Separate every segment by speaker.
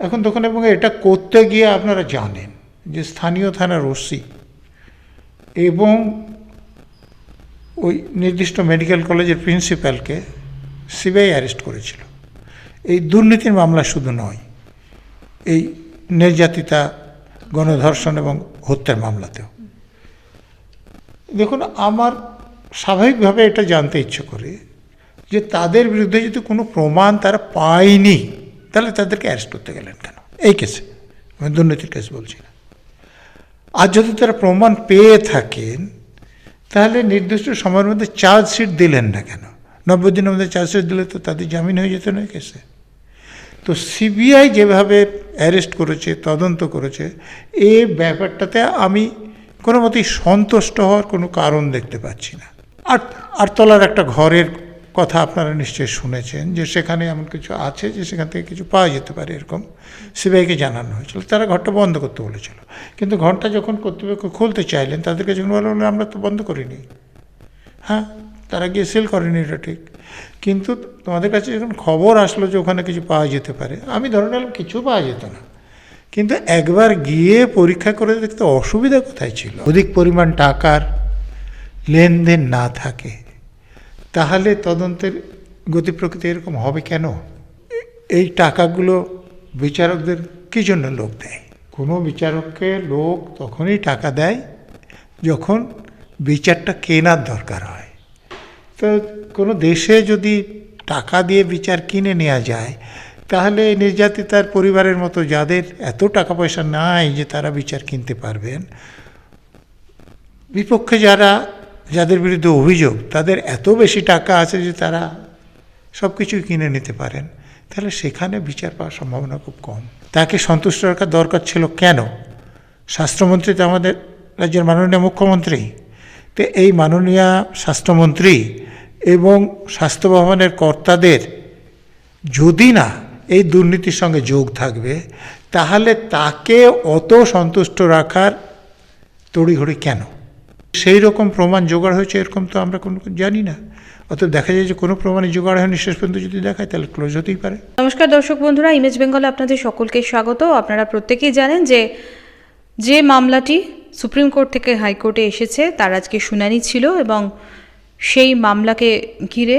Speaker 1: এখন তখন এবং এটা করতে গিয়ে আপনারা জানেন যে স্থানীয় থানার ওসি এবং ওই নির্দিষ্ট মেডিকেল কলেজের প্রিন্সিপালকে সিবিআই অ্যারেস্ট করেছিল। এই দুর্নীতির মামলা শুধু নয়, এই নির্যাতিতা, গণধর্ষণ এবং হত্যার মামলাতেও। দেখুন, আমার স্বাভাবিকভাবে এটা জানতে ইচ্ছে করে যে তাদের বিরুদ্ধে যদি কোনো প্রমাণ তারা পায়নি তাহলে তাদেরকে অ্যারেস্ট করতে গেলেন কেন? এই কেসে আমি দুর্নীতির কেস বলছি না। আর যদি তারা প্রমাণ পেয়ে থাকেন, তাহলে নির্দিষ্ট সময়ের মধ্যে চার্জশিট দিলেন না কেন? নব্বই দিনের মধ্যে চার্জশিট দিলে তো তাদের জামিন হয়ে যেত না কেসে তো সিবিআই যেভাবে অ্যারেস্ট করেছে, তদন্ত করেছে, এ ব্যাপারটাতে আমি কোনো মতেই সন্তুষ্ট হওয়ার কোনো কারণ দেখতে পাচ্ছি না। আর আটতলার একটা ঘরের কথা আপনারা নিশ্চয়ই শুনেছেন যে সেখানে এমন কিছু আছে যে সেখান থেকে কিছু পাওয়া যেতে পারে এরকম সিবিআইকে জানানো হয়েছিল। তারা ঘরটা বন্ধ করতে বলেছিল। কিন্তু ঘরটা যখন কর্তৃপক্ষ খুলতে চাইলেন, তাদেরকে যখন বলা আমরা তো বন্ধ করিনি। হ্যাঁ তারা গিয়ে সেল করেনি, এটা ঠিক। কিন্তু তোমাদের কাছে যখন খবর আসলো যে ওখানে কিছু পাওয়া যেতে পারে, আমি ধরে নিলাম কিছু পাওয়া যেত না। কিন্তু একবার গিয়ে পরীক্ষা করে দেখতে অসুবিধা কোথায় ছিল? অধিক পরিমাণ টাকার লেনদেন না থাকে। তাহলে তদন্তের গতি প্রকৃতি এরকম হবে কেন? এই টাকাগুলো বিচারকদের কী জন্য লোক দেয়? কোনো বিচারককে লোক তখনই টাকা দেয় যখন বিচারটা কেনার দরকার হয়। তো কোনো দেশে যদি টাকা দিয়ে বিচার কিনে নেওয়া যায়, তাহলে নির্যাতিতার পরিবারের মতো যাদের এত টাকা পয়সা নাই যে তারা বিচার কিনতে পারবেন, বিপক্ষে যারা যাদের বিরুদ্ধে অভিযোগ, তাদের এত বেশি টাকা আছে যে তারা সব কিছুই কিনে নিতে পারেন, তাহলে সেখানে বিচার পাওয়ার সম্ভাবনা খুব কম। তাকে সন্তুষ্ট রাখার দরকার ছিল কেন? স্বাস্থ্যমন্ত্রী তো আমাদের রাজ্যের মাননীয় মুখ্যমন্ত্রী। তো এই মাননীয় স্বাস্থ্যমন্ত্রী এবং স্বাস্থ্য ভবনের কর্তাদের যদি না এই দুর্নীতির সঙ্গে যোগ থাকবে, তাহলে তাকে অত সন্তুষ্ট রাখার তড়িঘড়ি কেন? সেই রকম প্রমাণ জোগাড় হয়েছে, এরকম তো আমরা কোনো জানি না। অত দেখা যায় যে কোনো প্রমাণই জোগাড় হয়নি শেষ পর্যন্ত যদি দেখায়, তাহলে ক্লোজ হতেই পারে।
Speaker 2: নমস্কার দর্শক বন্ধুরা ইমেজ বেঙ্গলে আপনাদের সকলকে স্বাগত। আপনারা প্রত্যেকেই জানেন যে যে মামলাটি সুপ্রিম কোর্ট থেকে হাইকোর্টে এসেছে, তার আজকে শুনানি ছিল এবং সেই মামলাকে ঘিরে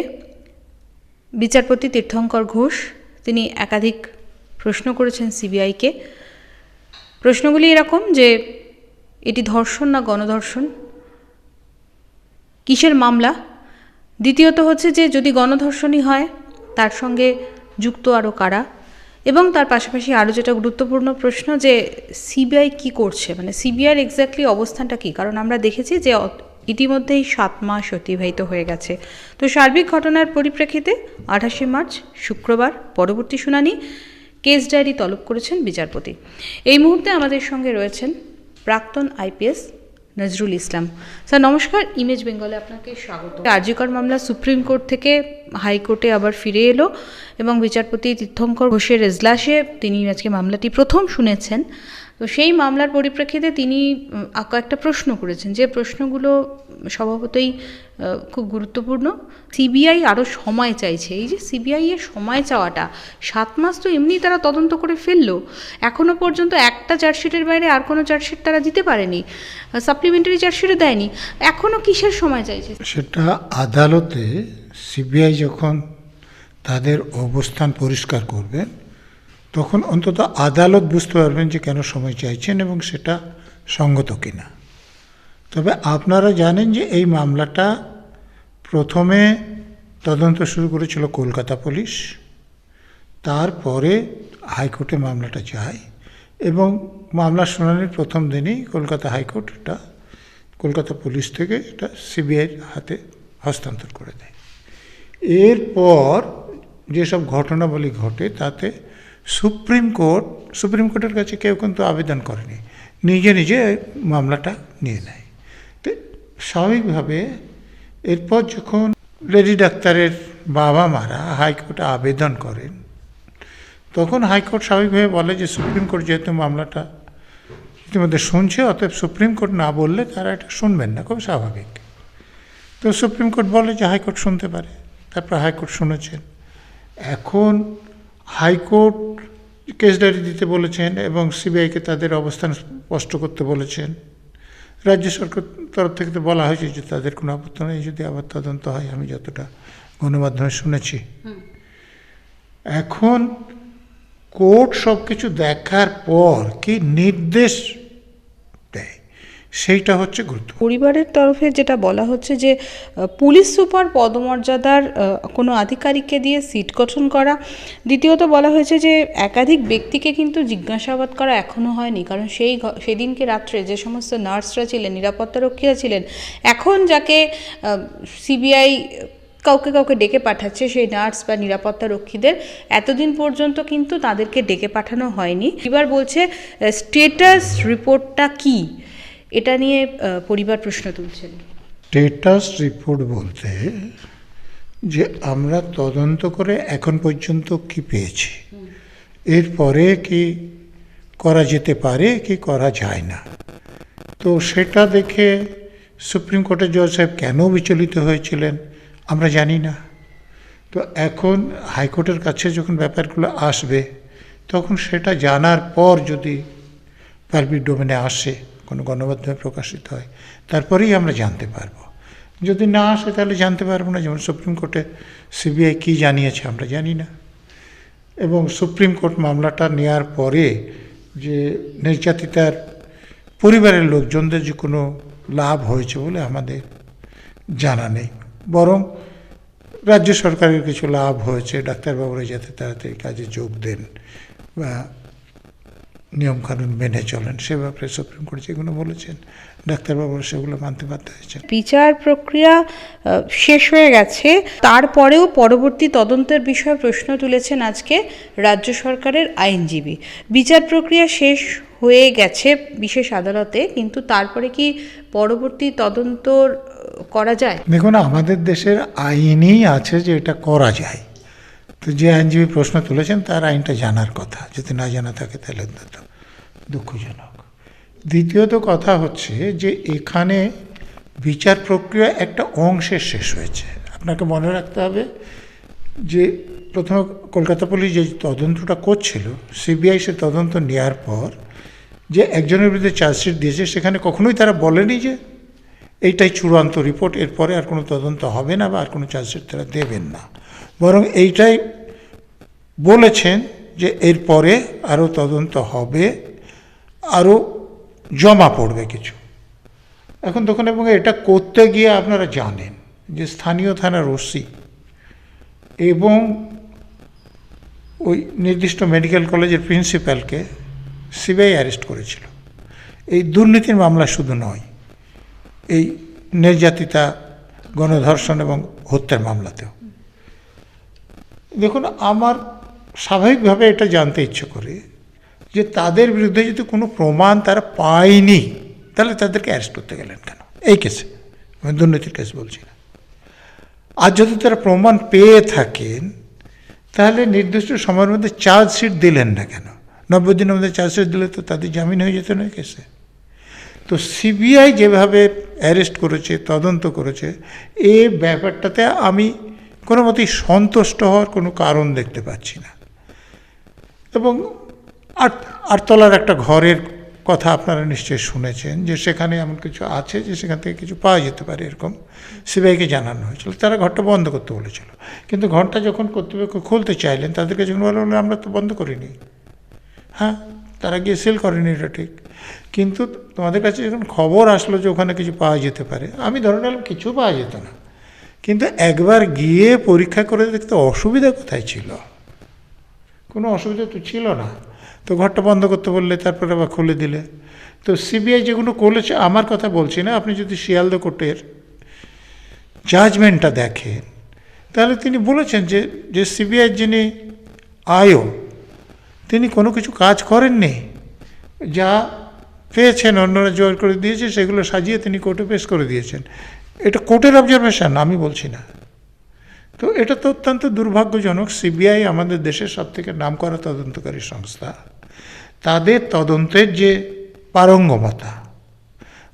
Speaker 2: বিচারপতি তীর্থঙ্কর ঘোষ, তিনি একাধিক প্রশ্ন করেছেন সিবিআইকে। প্রশ্নগুলি এরকম যে, এটি ধর্ষণ না গণধর্ষণ? কিসের মামলা? দ্বিতীয়ত হচ্ছে যে, যদি গণধর্ষণই হয়, তার সঙ্গে যুক্ত আরও কারা? এবং তার পাশাপাশি আরও যেটা গুরুত্বপূর্ণ প্রশ্ন যে, সিবিআই কি করছে? মানে সিবিআইয়ের এক্স্যাক্টলি অবস্থানটা কি? কারণ আমরা দেখেছি যে ইতিমধ্যেই সাত মাস অতিবাহিত হয়ে গেছে। তো সার্বিক ঘটনার পরিপ্রেক্ষিতে আঠাশে মার্চ, শুক্রবার, পরবর্তী শুনানি, কেস ডায়েরি তলব করেছেন বিচারপতি। এই মুহূর্তে আমাদের সঙ্গে রয়েছেন প্রাক্তন আইপিএস নজরুল ইসলাম। স্যার, নমস্কার। ইমেজ বেঙ্গলে আপনাকে স্বাগত। আর্যিকর মামলা সুপ্রিম কোর্ট থেকে হাইকোর্টে আবার ফিরে এলো এবং বিচারপতি তীর্থঙ্কর ঘোষের এজলাসে তিনি আজকে মামলাটি প্রথম শুনেছেন। তো সেই মামলার পরিপ্রেক্ষিতে তিনি কয়েকটা প্রশ্ন করেছেন যে প্রশ্নগুলো স্বভাবতই খুব গুরুত্বপূর্ণ। সিবিআই আরও সময় চাইছে। এই যে সিবিআই এর সময় চাওয়াটা, সাত মাস তো এমনি তারা তদন্ত করে ফেলল। এখনও পর্যন্ত একটা চার্জশিটের বাইরে আর কোনো চার্জশিট তারা দিতে পারেনি। সাপ্লিমেন্টারি চার্জশিটও দেয়নি। এখনও কিসের সময় চাইছে?
Speaker 1: সেটা আদালতে সিবিআই যখন তাদের অবস্থান পরিষ্কার করবেন তখন অন্তত আদালত বুঝতে পারবেন যে কেন সময় চাইছেন এবং সেটা সঙ্গত কিনা। তবে আপনারা জানেন যে এই মামলাটা প্রথমে তদন্ত শুরু করেছিল কলকাতা পুলিশ, তারপরে হাইকোর্টে মামলাটা যায় এবং মামলার শুনানির প্রথম দিনই কলকাতা হাইকোর্ট এটা, কলকাতা পুলিশ থেকে এটা সিবিআইয়ের হাতে হস্তান্তর করে দেয়। এরপর যেসব ঘটনাবলী ঘটে তাতে সুপ্রিম কোর্ট, সুপ্রিম কোর্টের কাছে কেউ কিন্তু আবেদন করেনি। নিজে নিজে মামলাটা নিয়ে নেয়। তো স্বাভাবিকভাবে এরপর যখন লেডি ডাক্তারের বাবা মারা হাইকোর্টে আবেদন করেন, তখন হাইকোর্ট স্বাভাবিকভাবে বলে যে সুপ্রিম কোর্ট যেহেতু মামলাটা ইতিমধ্যে শুনছে, অতএব সুপ্রিম কোর্ট না বললে তারা এটা শুনবেন না, খুব স্বাভাবিক। তো সুপ্রিম কোর্ট বলে যে হাইকোর্ট শুনতে পারে, তারপর হাইকোর্ট শুনেছেন। এখন হাইকোর্ট কেস ডায়েরি দিতে বলেছেন এবং সিবিআইকে তাদের অবস্থান স্পষ্ট করতে বলেছেন। রাজ্য সরকার তরফ থেকে তো বলা হয়েছে যে তাদের কোনো আপত্তি নেই যদি আবার তদন্ত হয় আমি যতটা গণমাধ্যমে শুনেছি। এখন কোর্ট সব কিছু দেখার পর কি নির্দেশ সেইটা হচ্ছে গুরুত্ব
Speaker 2: পরিবারের তরফে যেটা বলা হচ্ছে যে পুলিশ সুপার পদমর্যাদার কোনো আধিকারিককে দিয়ে সিট গঠন করা। দ্বিতীয়ত বলা হয়েছে যে, একাধিক ব্যক্তিকে কিন্তু জিজ্ঞাসাবাদ করা এখনও হয়নি। কারণ সেই সেদিনকে রাত্রে যে সমস্ত নার্সরা ছিলেন, নিরাপত্তারক্ষীরা ছিলেন, এখন যাকে সিবিআই কাউকে কাউকে ডেকে পাঠাচ্ছে, সেই নার্স বা নিরাপত্তারক্ষীদের, এতদিন পর্যন্ত কিন্তু তাদেরকে ডেকে পাঠানো হয়নি। এবার বলছে স্টেটাস রিপোর্টটা কি? এটা নিয়ে পরিবার প্রশ্ন তুলছেন।
Speaker 1: স্টেটাস রিপোর্ট বলতে যে আমরা তদন্ত করে এখন পর্যন্ত কি পেয়েছি? এরপরে কি করা যেতে পারে, কি করা যায় না? তো সেটা দেখে সুপ্রিম কোর্টের জজ সাহেব কেন বিচলিত হয়েছিলেন, আমরা জানি না। তো এখন হাইকোর্টের কাছে যখন ব্যাপারগুলো আসবে, তখন সেটা জানার পর যদি পাবলিক ডোমেনে আসে কোনো গণমাধ্যমে প্রকাশিত হয়। তারপরেই আমরা জানতে পারব। যদি না আসে তাহলে জানতে পারব না, যেমন সুপ্রিম কোর্টে সিবিআই কী জানিয়েছে আমরা জানি না। এবং সুপ্রিম কোর্ট মামলাটা নেওয়ার পরে যে নির্যাতিতার পরিবারের লোকজনদের যে কোনো লাভ হয়েছে বলে আমাদের জানা নেই। বরং রাজ্য সরকারের কিছু লাভ হয়েছে, ডাক্তারবাবুরা যাতে তাড়াতাড়ি কাজে যোগ দেন বা নিয়মকানুন মেনে চলেন। সে ব্যাপারে সুপ্রিম কোর্ট যেগুলো বলেছেন ডাক্তারবাবুরা সেগুলো মানতে বাধ্য হয়েছেন।
Speaker 2: বিচার প্রক্রিয়া শেষ হয়ে গেছে। তারপরেও পরবর্তী তদন্তের বিষয়ে প্রশ্ন তুলেছেন আজকে রাজ্য সরকারের আইনজীবী। বিচার প্রক্রিয়া শেষ হয়ে গেছে বিশেষ আদালতে কিন্তু তারপরে কি পরবর্তী তদন্ত করা যায়?
Speaker 1: দেখুন আমাদের দেশের আইনই আছে যে এটা করা যায়। তো যে আইনজীবী প্রশ্ন তুলেছেন, তার আইনটা জানার কথা। যদি না জানা থাকে, তাহলে অন্তত দুঃখজনক। দ্বিতীয়ত কথা হচ্ছে যে, এখানে বিচার প্রক্রিয়া একটা অংশে শেষ হয়েছে। আপনাকে মনে রাখতে হবে যে, প্রথমে কলকাতা পুলিশ যে তদন্তটা করছিল, সিবিআই সে তদন্ত নেওয়ার পর যে একজনের বিরুদ্ধে চার্জশিট দিয়েছে, সেখানে কখনোই তারা বলেনি যে, এইটাই চূড়ান্ত রিপোর্ট, এরপরে আর কোনো তদন্ত হবে না বা আর কোনো চার্জশিট তারা দেবেন না। বরং এইটাই বলেছেন যে এরপরে আরও তদন্ত হবে, আরও জমা পড়বে কিছু। এখন তখন এবং এটা করতে গিয়ে আপনারা জানেন যে স্থানীয় থানার ওসি এবং ওই নির্দিষ্ট মেডিকেল কলেজের প্রিন্সিপালকে সিবিআই অ্যারেস্ট করেছিল। এই দুর্নীতির মামলা শুধু নয়, এই নির্যাতিতা, গণধর্ষণ এবং হত্যার মামলাতেও। দেখুন, আমার স্বাভাবিকভাবে এটা জানতে ইচ্ছে করে যে তাদের বিরুদ্ধে যদি কোনো প্রমাণ তারা পায়নি, তাহলে তাদেরকে অ্যারেস্ট করতে গেলেন কেন? এই কেসে, আমি দুর্নীতির কেস বলছি না। আর যদি তারা প্রমাণ পেয়ে থাকেন, তাহলে নির্দিষ্ট সময়ের মধ্যে চার্জশিট দিলেন না কেন? নব্বই দিনের মধ্যে চার্জশিট দিলে তো তাদের জামিন হয়ে যেত না কেসে। তো সিবিআই যেভাবে অ্যারেস্ট করেছে, তদন্ত করেছে, এ ব্যাপারটাতে আমি কোনো মতেই সন্তুষ্ট হওয়ার কোনো কারণ দেখতে পাচ্ছি না। এবং আট আটতলার একটা ঘরের কথা আপনারা নিশ্চয়ই শুনেছেন যে সেখানে এমন কিছু আছে যে সেখান থেকে কিছু পাওয়া যেতে পারে এরকম। সিবিআইকে জানানো হয়েছিল, তারা ঘরটা বন্ধ করতে বলেছিল। কিন্তু ঘরটা যখন কর্তৃপক্ষ খুলতে চাইলেন, তাদেরকে যখন বলা আমরা তো বন্ধ করিনি। হ্যাঁ তারা গিয়ে সেল করেনি, এটা ঠিক। কিন্তু তোমাদের কাছে যখন খবর আসলো যে ওখানে কিছু পাওয়া যেতে পারে, আমি ধরে নিলাম কিছু পাওয়া যেত না। কিন্তু একবার গিয়ে পরীক্ষা করে দেখতে অসুবিধা কোথায় ছিল? কোনো অসুবিধা তো ছিল না। তো ঘরটা বন্ধ করতে বললে, তারপরে আবার খুলে দিলে। তো সিবিআই যেগুলো করেছে, আমার কথা বলছি না, আপনি যদি শিয়ালদা কোর্টের জাজমেন্টটা দেখেন, তাহলে তিনি বলেছেন যে যে সিবিআই যিনি আয়ও তিনি কোনো কিছু কাজ করেননি। যা পেয়েছেন, অন্যরা জোর করে দিয়েছে, সেগুলো সাজিয়ে তিনি কোর্টে পেশ করে দিয়েছেন। এটা কোর্টের অবজারভেশন আমি বলছি না। তো এটা তো অত্যন্ত দুর্ভাগ্যজনক সিবিআই আমাদের দেশের সবথেকে নামকরা তদন্তকারী সংস্থা। তাদের তদন্তের যে পারঙ্গমতা,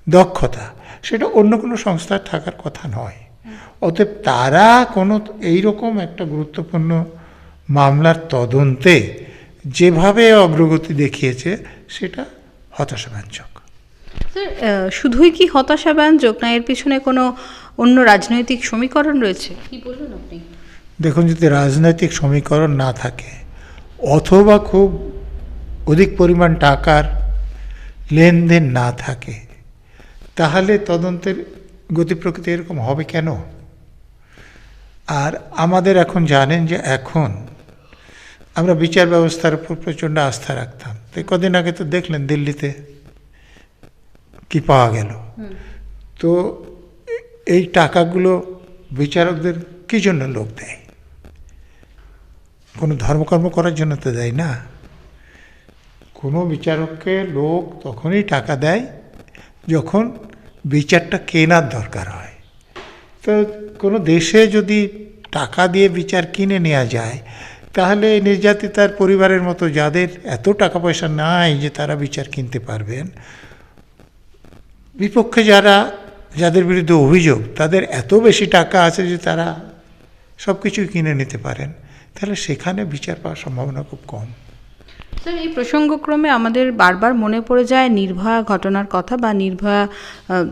Speaker 1: দক্ষতা, সেটা অন্য কোনো সংস্থার থাকার কথা নয়। অতএব তারা কোনো এইরকম একটা গুরুত্বপূর্ণ মামলার তদন্তে যেভাবে অগ্রগতি দেখিয়েছে, সেটা হতাশাব্যঞ্জক
Speaker 2: শুধুই কি হতাশাব্যঞ্জক না এর পিছনে কোনো অন্য রাজনৈতিক সমীকরণ রয়েছে? কি বলুন আপনি?
Speaker 1: দেখুন যদি রাজনৈতিক সমীকরণ না থাকে অথবা খুব অধিক পরিমাণ টাকার লেনদেন না থাকে তাহলে তদন্তের গতি প্রকৃতি এরকম হবে কেন? আর আমাদের এখন জানেন যে এখন আমরা বিচার ব্যবস্থার উপর প্রচণ্ড আস্থা রাখতাম। তো কদিন আগে তো দেখলেন দিল্লিতে। কি পাওয়া গেল? তো এই টাকাগুলো বিচারকদের কী জন্য লোক দেয়? কোনো ধর্মকর্ম করার জন্য তো দেয় না। কোনো বিচারককে লোক তখনই টাকা দেয় যখন বিচারটা কেনার দরকার হয়। তো কোনো দেশে যদি টাকা দিয়ে বিচার কিনে নেওয়া যায় তাহলে নির্যাতিতার পরিবারের মতো যাদের এত টাকা পয়সা নাই যে তারা বিচার কিনতে পারবেন বিপক্ষে যারা, যাদের বিরুদ্ধে অভিযোগ, তাদের এত বেশি টাকা আছে যে তারা সব কিছুই কিনে নিতে পারেন, তাহলে সেখানে বিচার পাওয়ার সম্ভাবনা খুব কম।
Speaker 2: স্যার, এই প্রসঙ্গক্রমে আমাদের বারবার মনে পড়ে যায় নির্ভয়া ঘটনার কথা বা নির্ভয়া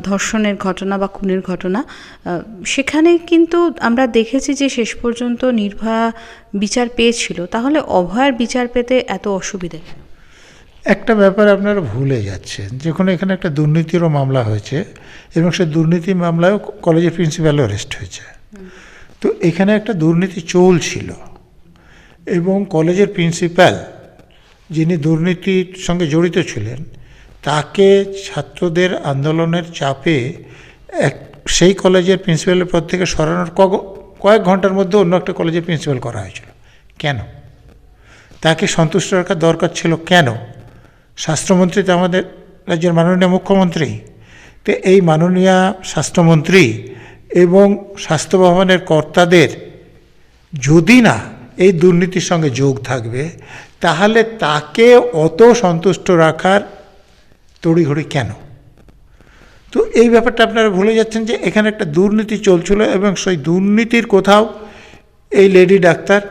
Speaker 2: ধর্ষণের ঘটনা বা খুনের ঘটনা। সেখানে কিন্তু আমরা দেখেছি যে শেষ পর্যন্ত নির্ভয়া বিচার পেয়েছিল, তাহলে অভয়ার বিচার পেতে এত অসুবিধে?
Speaker 1: একটা ব্যাপার আপনারা ভুলে যাচ্ছেন। যখন এখানে একটা দুর্নীতিরও মামলা হয়েছে এবং সেই দুর্নীতি মামলায়ও কলেজের প্রিন্সিপালও অ্যারেস্ট হয়েছে। তো এখানে একটা দুর্নীতি চলছিল এবং কলেজের প্রিন্সিপাল যিনি দুর্নীতির সঙ্গে জড়িত ছিলেন, তাকে ছাত্রদের আন্দোলনের চাপে এক, সেই কলেজের প্রিন্সিপালের পদ থেকে সরানোর কয়েক ঘণ্টার মধ্যে অন্য একটা কলেজের প্রিন্সিপাল করা হয়েছিল। কেন? তাকে সন্তুষ্ট রাখার দরকার ছিল কেন? স্বাস্থ্যমন্ত্রী তো আমাদের রাজ্যের মাননীয় মুখ্যমন্ত্রী। তো এই মাননীয় স্বাস্থ্যমন্ত্রী এবং স্বাস্থ্য ভবনের কর্তাদের যদি না এই দুর্নীতির সঙ্গে যোগ থাকবে, তাহলে তাকে অত সন্তুষ্ট রাখার তড়িঘড়ি কেন? তো এই ব্যাপারটা আপনারা ভুলে যাচ্ছেন যে এখানে একটা দুর্নীতি চলছিল এবং সেই দুর্নীতির কোথাও এই লেডি ডাক্তার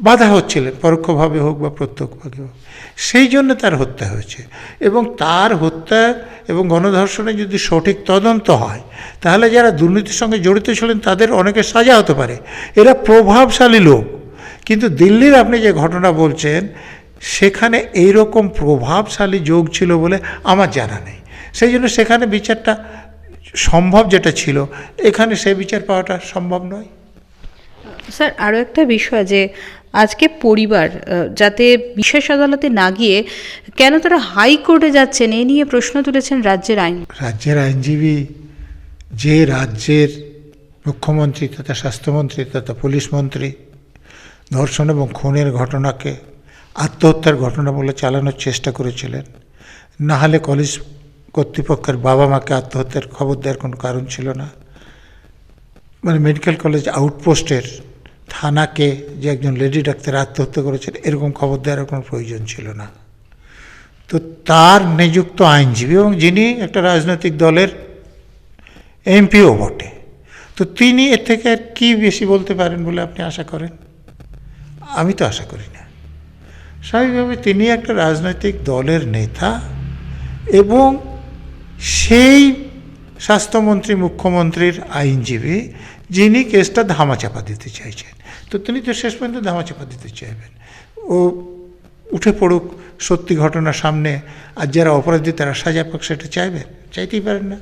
Speaker 1: বাধা হচ্ছিলেন, পরোক্ষভাবে হোক বা প্রত্যক্ষভাবে হোক। সেই জন্য তার হত্যা হয়েছে। এবং তার হত্যা এবং গণধর্ষণে যদি সঠিক তদন্ত হয়, তাহলে যারা দুর্নীতির সঙ্গে জড়িত ছিলেন, তাদের অনেকে সাজা হতে পারে। এরা প্রভাবশালী লোক। কিন্তু দিল্লির আপনি যে ঘটনা বলছেন, সেখানে এইরকম প্রভাবশালী যোগ ছিল বলে আমার জানা নেই। সেই জন্য সেখানে বিচারটা সম্ভব যেটা ছিল, এখানে সে বিচার পাওয়াটা সম্ভব নয়।
Speaker 2: স্যার আরও একটা বিষয় যে আজকে পরিবার যাতে বিশেষ আদালতে না গিয়ে কেন তারা হাইকোর্টে যাচ্ছেন এ নিয়ে প্রশ্ন তুলেছেন রাজ্যের আইন
Speaker 1: রাজ্যের আইনজীবী, যে রাজ্যের মুখ্যমন্ত্রী তথা স্বাস্থ্যমন্ত্রী তথা পুলিশ মন্ত্রী ধর্ষণ এবং খুনের ঘটনাকে আত্মহত্যার ঘটনা বলে চালানোর চেষ্টা করেছিলেন, না হলে কলেজ কর্তৃপক্ষের বাবা মাকে আত্মহত্যার খবর দেওয়ার কোনো কারণ ছিল না। মানে মেডিকেল কলেজ আউটপোস্টের থানাকে যে একজন লেডি ডাক্তার আত্মহত্যা করেছেন, এরকম খবর দেওয়ার কোনো প্রয়োজন ছিল না। তো তার নিযুক্ত আইনজীবী এবং যিনি একটা রাজনৈতিক দলের এমপিও বটে, তো তিনি এর থেকে আর কী বেশি বলতে পারেন বলে আপনি আশা করেন? আমি তো আশা করি না। স্বাভাবিকভাবে তিনি একটা রাজনৈতিক দলের নেতা এবং সেই স্বাস্থ্যমন্ত্রী, মুখ্যমন্ত্রীর আইনজীবী, যিনি কেসটা ধামাচাপা দিতে চাইছেন। তো তিনি তো শেষ পর্যন্ত ধামাচাপা দিতে চাইবেন। ও উঠে পড়ুক সত্যি ঘটনা সামনে, আর যারা অপরাধী তারা সাজা পাক সেটা চাইবে? চাইতেই পারেন না।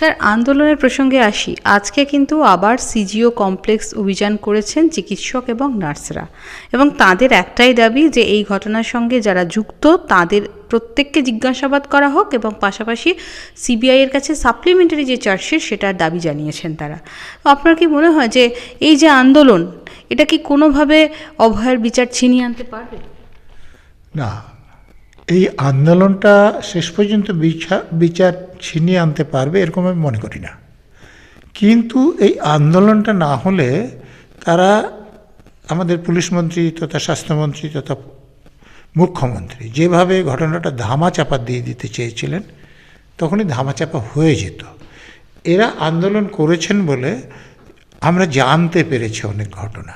Speaker 2: স্যার, আন্দোলনের প্রসঙ্গে আসি। আজকে কিন্তু আবার সিজিও কমপ্লেক্স অভিযান করেছেন চিকিৎসক এবং নার্সরা। এবং তাদের একটাই দাবি যে এই ঘটনার সঙ্গে যারা যুক্ত, তাদের প্রত্যেককে জিজ্ঞাসাবাদ করা হোক এবং পাশাপাশি সিবিআইয়ের কাছে সাপ্লিমেন্টারি যে চার্জশিট সেটার দাবি জানিয়েছেন তারা। তো আপনার কি মনে হয় যে এই যে আন্দোলন, এটা কি কোনোভাবে অভয়ের বিচার ছিনিয়ে আনতে পারবে?
Speaker 1: না এই আন্দোলনটা শেষ পর্যন্ত বিচার বিচার ছিনিয়ে আনতে পারবে এরকম আমি মনে করি না। কিন্তু এই আন্দোলনটা না হলে তারা আমাদের পুলিশ মন্ত্রী তথা স্বাস্থ্যমন্ত্রী তথা মুখ্যমন্ত্রী যেভাবে ঘটনাটা ধামাচাপা দিয়ে দিতে চেয়েছিলেন, তখনই ধামাচাপা হয়ে যেত। এরা আন্দোলন করেছেন বলে আমরা জানতে পেরেছি অনেক ঘটনা।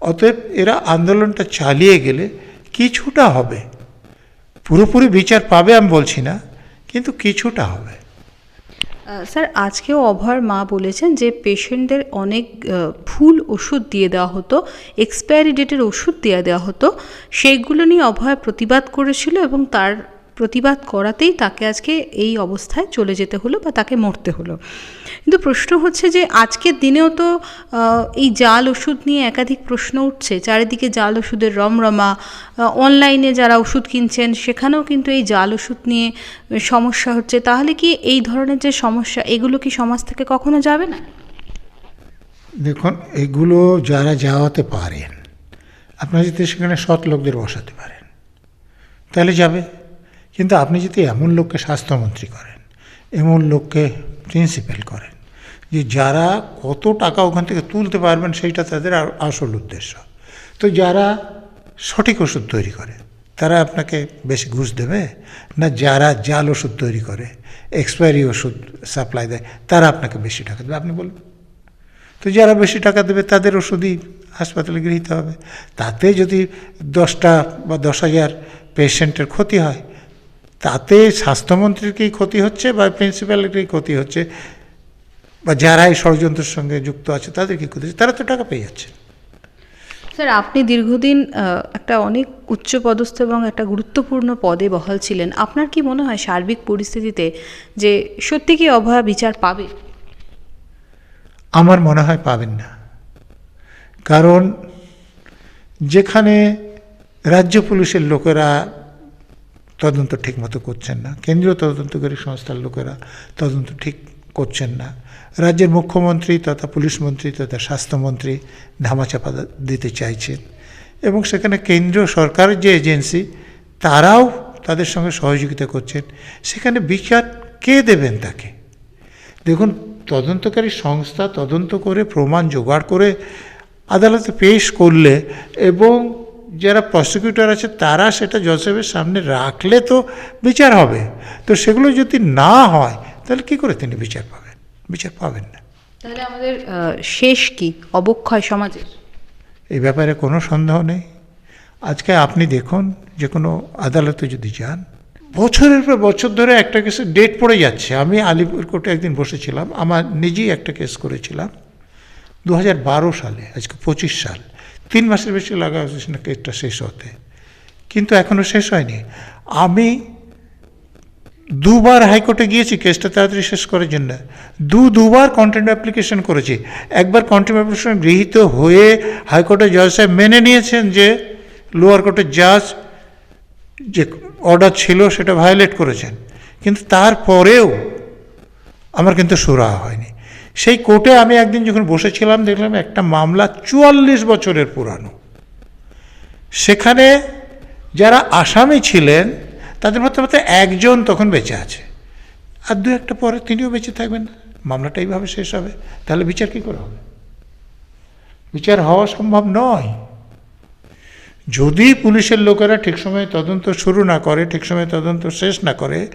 Speaker 1: অতএব এরা আন্দোলনটা চালিয়ে গেলে কিছুটা হবে। পুরোপুরি বিচার পাবে আমি বলছি না, কিন্তু কিছুটা হবে।
Speaker 2: স্যার, আজকেও অভয়ের মা বলেছেন যে পেশেন্টদের অনেক ভুল ওষুধ দিয়ে দেওয়া হতো এক্সপায়ারি ডেটের ওষুধ দিয়ে দেওয়া হতো। সেইগুলো নিয়ে অভয় প্রতিবাদ করেছিল এবং তার প্রতিবাদ করাতেই তাকে আজকে এই অবস্থায় চলে যেতে হলো বা তাকে মরতে হলো। কিন্তু প্রশ্ন হচ্ছে যে আজকের দিনেও তো এই জাল ওষুধ নিয়ে একাধিক প্রশ্ন উঠছে। চারিদিকে জাল ওষুধের রমরমা অনলাইনে যারা ওষুধ কিনছেন, সেখানেও কিন্তু এই জাল ওষুধ নিয়ে সমস্যা হচ্ছে। তাহলে কি এই ধরনের যে সমস্যা, এগুলো কি সমাজ থেকে কখনো যাবে না?
Speaker 1: দেখুন, এগুলো যারা যাওয়াতে পারেন, আপনারা যদি সেখানে সৎ লোকদের বসাতে পারেন, তাহলে যাবে। কিন্তু আপনি যদি এমন লোককে স্বাস্থ্যমন্ত্রী করেন, এমন লোককে প্রিন্সিপাল করেন, যে যারা কত টাকা ওখান থেকে তুলতে পারবেন সেইটা তাদের আসল উদ্দেশ্য। তো যারা সঠিক ওষুধ তৈরি করে, তারা আপনাকে বেশি ঘুষ দেবে? না যারা জাল ওষুধ তৈরি করে, এক্সপায়ারি ওষুধ সাপ্লাই দেয়, তারা আপনাকে বেশি টাকা দেবে? আপনি বলুন। তো যারা বেশি টাকা দেবে, তাদের ওষুধই হাসপাতালে গৃহীত হবে। তাতে যদি দশটা বা দশ হাজার পেশেন্টের ক্ষতি হয় তাতে স্বাস্থ্যমন্ত্রীর কি ক্ষতি হচ্ছে বা প্রিন্সিপালের ক্ষতি হচ্ছে? বা যারা এই ষড়যন্ত্রের সঙ্গে যুক্ত আছে তাদের কি ক্ষতি হচ্ছে? তারা তো টাকা পেয়ে যাচ্ছে।
Speaker 2: স্যার আপনি দীর্ঘদিন একটা অনেক উচ্চ পদস্থ এবং একটা গুরুত্বপূর্ণ পদে বহাল ছিলেন। আপনার কি মনে হয় সার্বিক পরিস্থিতিতে যে সত্যি কি অভয়া বিচার পাবে?
Speaker 1: আমার মনে হয় পাবেন না। কারণ যেখানে রাজ্য পুলিশের লোকেরা তদন্ত ঠিকমতো করছেন না। কেন্দ্রীয় তদন্তকারী সংস্থার লোকেরা তদন্ত ঠিক করছেন না। রাজ্যের মুখ্যমন্ত্রী তথা পুলিশ মন্ত্রী তথা স্বাস্থ্যমন্ত্রী ধামাচাপা দিতে চাইছেন এবং সেখানে কেন্দ্রীয় সরকারের যে এজেন্সি, তারাও তাদের সঙ্গে সহযোগিতা করছেন। সেখানে বিচার কে দেবেন তাকে? দেখুন, তদন্তকারী সংস্থা তদন্ত করে প্রমাণ জোগাড় করে আদালতে পেশ করলে এবং যারা প্রসিকিউটর আছে তারা সেটা জজেবের সামনে রাখলে তো বিচার হবে। তো সেগুলো যদি না হয় তাহলে কী করে তিনি বিচার পাবেন? বিচার পাবেন না।
Speaker 2: তাহলে আমাদের শেষ কি? অবক্ষয় সমাজের।
Speaker 1: এই ব্যাপারে কোনো সন্দেহ নেই। আজকে আপনি দেখুন যে কোনো আদালতে যদি যান বছরের পর বছর ধরে একটা কেসের ডেট পড়ে যাচ্ছে। আমি আলিপুর কোর্টে একদিন বসেছিলাম আমার নিজেই একটা কেস করেছিলাম দু হাজার বারো সালে আজকে পঁচিশ সাল। তিন মাসের বেশি লাগা হচ্ছে না কেসটা শেষ হতে। কিন্তু এখনও শেষ হয়নি। আমি দুবার হাইকোর্টে গিয়েছি, কেসটা তাড়াতাড়ি শেষ করার জন্য। দু, দুবার কন্টেন্ট অ্যাপ্লিকেশন করেছি। একবার কন্টেন্ট অ্যাপ্লিকেশন গৃহীত হয়ে হাইকোর্টে জজ সাহেব মেনে নিয়েছেন যে লোয়ার কোর্টের জাজ যে অর্ডার ছিল, সেটা ভায়োলেট করেছেন। কিন্তু তারপরেও আমার কিন্তু সুরাহা হয়নি। সেই কোর্টে আমি একদিন যখন বসেছিলাম, দেখলাম একটা মামলা চুয়াল্লিশ বছরের পুরানো। সেখানে যারা আসামি ছিলেন, তাদের মধ্যে মধ্যে একজন তখন বেঁচে আছে। আর দু একটা পরে তিনিও বেঁচে থাকবেন। মামলাটা এইভাবে শেষ হবে, তাহলে বিচার কী করে হবে? বিচার হওয়া সম্ভব নয়। যদি পুলিশের লোকেরা ঠিক সময়ে তদন্ত শুরু না করে, ঠিক সময়ে তদন্ত শেষ না করে,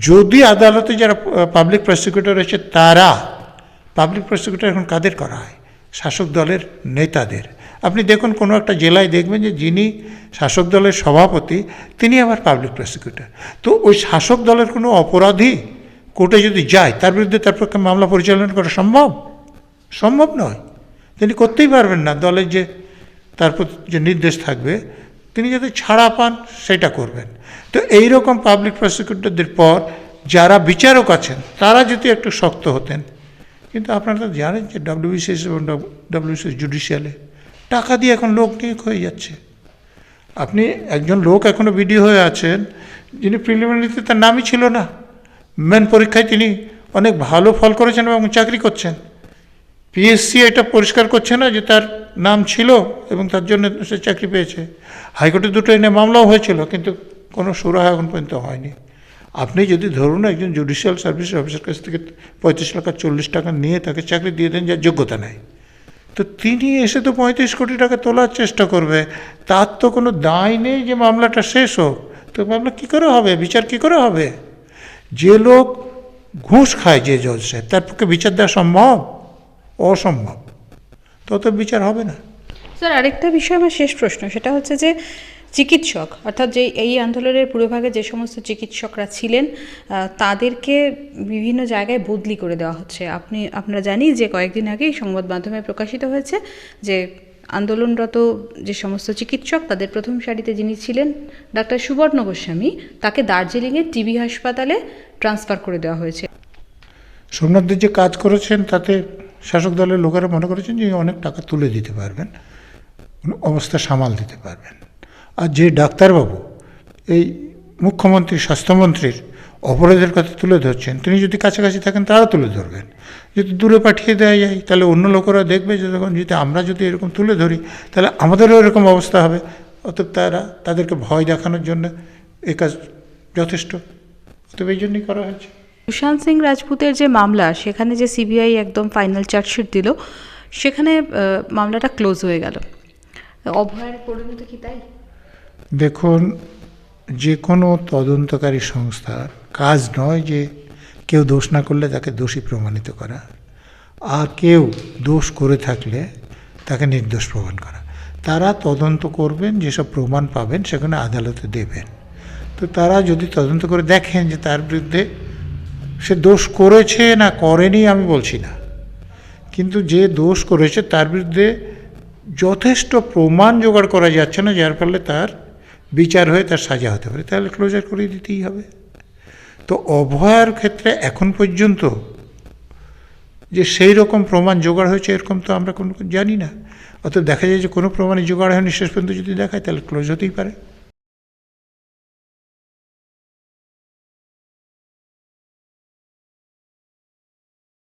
Speaker 1: যদি আদালতে যারা পাবলিক প্রসিকিউটর আছে তারা পাবলিক প্রসিকিউটর এখন কাদের করা হয়? শাসক দলের নেতাদের। আপনি দেখুন, কোনো একটা জেলায় দেখবেন যে যিনি শাসক দলের সভাপতি, তিনি আবার পাবলিক প্রসিকিউটর তো ওই শাসক দলের কোনো অপরাধী কোর্টে যদি যায়, তার বিরুদ্ধে তার পক্ষে মামলা পরিচালনা করা সম্ভব? সম্ভব নয়। তিনি করতেই পারবেন না। দলের যে, তার যে নির্দেশ থাকবে, তিনি যাতে ছাড়া পান, সেটা করবেন। তো এই রকম পাবলিক প্রসিকিউটরদের পর যারা বিচারক আছেন, তারা যদি একটু শক্ত হতেন কিন্তু আপনারা তো জানেন যে ডাব্লিউবিসিএস এবং ডাব্লিউবিসিএস জুডিশিয়ালে টাকা দিয়ে এখন লোক নিয়োগ হয়ে যাচ্ছে। আপনি একজন লোক এখনও বিডি হয়ে আছেন, যিনি প্রিলিমিনারিতে তার নামই ছিল না। মেন পরীক্ষায় তিনি অনেক ভালো ফল করেছেন এবং চাকরি করছেন। পিএসসি এটা পরিষ্কার করছে না যে তার নাম ছিল এবং তার জন্য সে চাকরি পেয়েছে। হাইকোর্টে দুটো এনে মামলাও হয়েছিল, কিন্তু কোনো সুরাহা এখন পর্যন্ত হয়নি। আপনি যদি ধরুন একজন জুডিশিয়াল সার্ভিস অফিসের কাছ থেকে পঁয়ত্রিশ লাখ আর চল্লিশ টাকা নিয়ে তাকে চাকরি দিয়ে দেন, যার যোগ্যতা নেই, তো তিনি এসে তো পঁয়ত্রিশ কোটি টাকা তোলার চেষ্টা করবে। তার তো কোনো দায় নেই যে মামলাটা শেষ হোক। তো মামলা কী করে হবে? বিচার কী করে হবে? যে লোক ঘুষ খায় যে জজ সাহেব, তার পক্ষে বিচার দেওয়া সম্ভব? অসম্ভব। তত বিচার হবে না।
Speaker 2: স্যার, আরেকটা বিষয় আমার শেষ প্রশ্ন, সেটা হচ্ছে যে চিকিৎসক, অর্থাৎ যে এই আন্দোলনের পূর্বভাগে যে সমস্ত চিকিৎসকরা ছিলেন তাদেরকে বিভিন্ন জায়গায় বদলি করে দেওয়া হচ্ছে। আপনি, আপনারা জানি যে কয়েকদিন আগেই সংবাদ মাধ্যমে প্রকাশিত হয়েছে যে আন্দোলনরত যে সমস্ত চিকিৎসক, তাদের প্রথম সারিতে যিনি ছিলেন, ডাক্তার সুবর্ণ গোস্বামী, তাকে দার্জিলিংয়ের টিবি হাসপাতালে ট্রান্সফার করে দেওয়া হয়েছে।
Speaker 1: সোমনাথদের যে কাজ করেছেন, তাতে শাসক দলের লোকেরা মনে করেছেন যে অনেক টাকা তুলে দিতে পারবেন অবস্থা সামাল দিতে পারবেন। আর যে ডাক্তারবাবু, এই মুখ্যমন্ত্রী, স্বাস্থ্যমন্ত্রীর অপরাধের কথা তুলে ধরছেন, তিনি যদি কাছাকাছি থাকেন তারা তুলে ধরবেন। যদি দূরে পাঠিয়ে দেওয়া যায়, তাহলে অন্য লোকেরা দেখবে যে তখন যদি আমরা যদি এরকম তুলে ধরি, তাহলে আমাদেরও এরকম অবস্থা হবে। অতএব তারা, তাদেরকে ভয় দেখানোর জন্য এ কাজ যথেষ্ট। অতএব এই জন্যই করা হয়েছে।
Speaker 2: সুশান্ত সিং রাজপুতের যে মামলা, সেখানে যে সিবিআই একদম ফাইনাল চার্জশিট দিল, সেখানে মামলাটা ক্লোজ হয়ে গেল। অভয়ের পরিণতি কি তাই?
Speaker 1: দেখুন, যে কোনো তদন্তকারী সংস্থার কাজ নয় যে কেউ দোষ না করলে তাকে দোষী প্রমাণিত করা। আর কেউ দোষ করে থাকলে তাকে নির্দোষ প্রমাণ করা। তারা তদন্ত করবেন, যেসব প্রমাণ পাবেন সেখানে আদালতে দেবেন। তো তারা যদি তদন্ত করে দেখেন যে তার বিরুদ্ধে সে দোষ করেছে না করেনি, আমি বলছি না। কিন্তু যে দোষ করেছে তার বিরুদ্ধে যথেষ্ট প্রমাণ জোগাড় করা যাচ্ছে না, যার ফলে তার বিচার হয়ে তার সাজা হতে পারে, তাহলে ক্লোজার করে দিতেই হবে। তো অভয়ার ক্ষেত্রে এখন পর্যন্ত যে সেই রকম প্রমাণ জোগাড় হয়েছে, এরকম তো আমরা কোনো জানি না। অত দেখা যায় যে কোনো প্রমাণে জোগাড় হয়নি, শেষ পর্যন্ত যদি দেখায়, তাহলে ক্লোজ হতেই পারে।